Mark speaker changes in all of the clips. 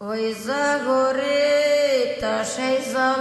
Speaker 1: Ой, загори, та ще й за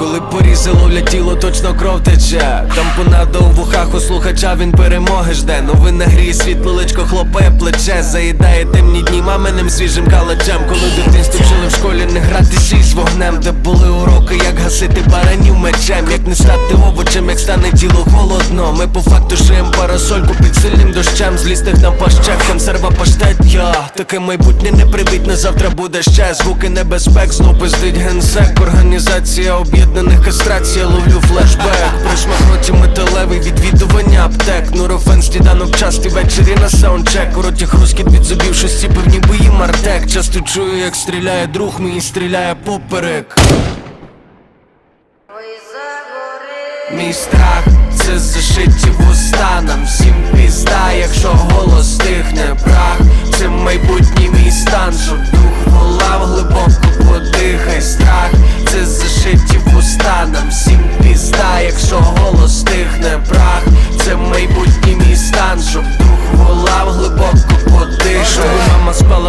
Speaker 2: Коли порізи ловлять тіло, точно кров тече. Там понадо у вухах у слухача він перемоги жде. Новина гріє світло, личко хлопає плече. Заїдає темні дні маминим свіжим калачем. Коли дитинстві вчили в школі не грати з вогнем Де були уроки, як гасити баранів мечем. Як не стати овочем, як стане тіло холодно. Ми по факту шиєм парасольку під сильним дощем. Злісних нам пащек, консерва паштет Я таке майбутнє не привітне, завтра буде ще. Звуки небезпек, знов пиздить генсек. Організація об'єднаних кастрація, ловлю флешбек. Пришмак роті металевий відвідування аптек. Нурофен сніданок часті ввечері на саундчек. У роті хрускіт від зубів, що стіпив ніби їм артек Часто чую, як стріляє друг мій, стріляє поперек. Мій страх це зашиті вуста. Нам всім пізда, якщо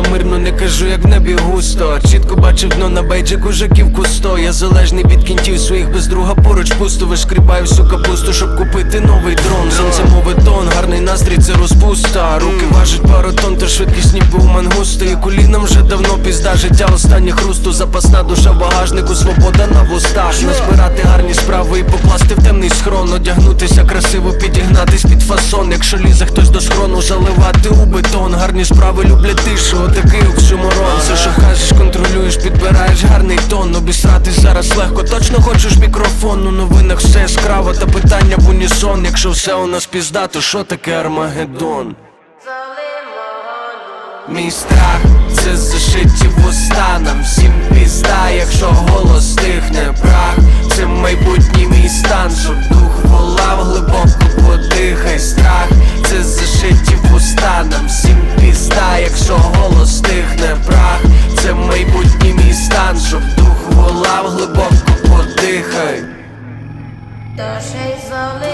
Speaker 2: мама мирно, не кажу, як в небі густо. Чітко бачив дно на бейджику жаків кусто Я залежний від кінтів своїх без друга поруч пусто Вишкрібаю всю капусту, щоб купити новий дрон. Сонце мови тон, гарний настрій це розпуста. Руки важать пару тонн, та швидкість ніби у мангуста І колінам вже давно пізда життя останнє хрусту. Запасна душа багажнику, свобода на вустах Назбирати гарні справи і покласти в темний схрон. Одягнутися красиво, підігнатись під фасон. Якщо лізе хтось до схрону, заливати у бетон. Гарні справи люблять тишу, отакий оксюморон Все, що кажеш, контролюєш, підбираєш гарний тон. Обісрати зараз легко, точно хочеш мікрофон У новинах все яскраво та питання в унісон. Якщо все у нас пізда, то що таке Армагеддон? Мій страх це зашиті вуста the shades of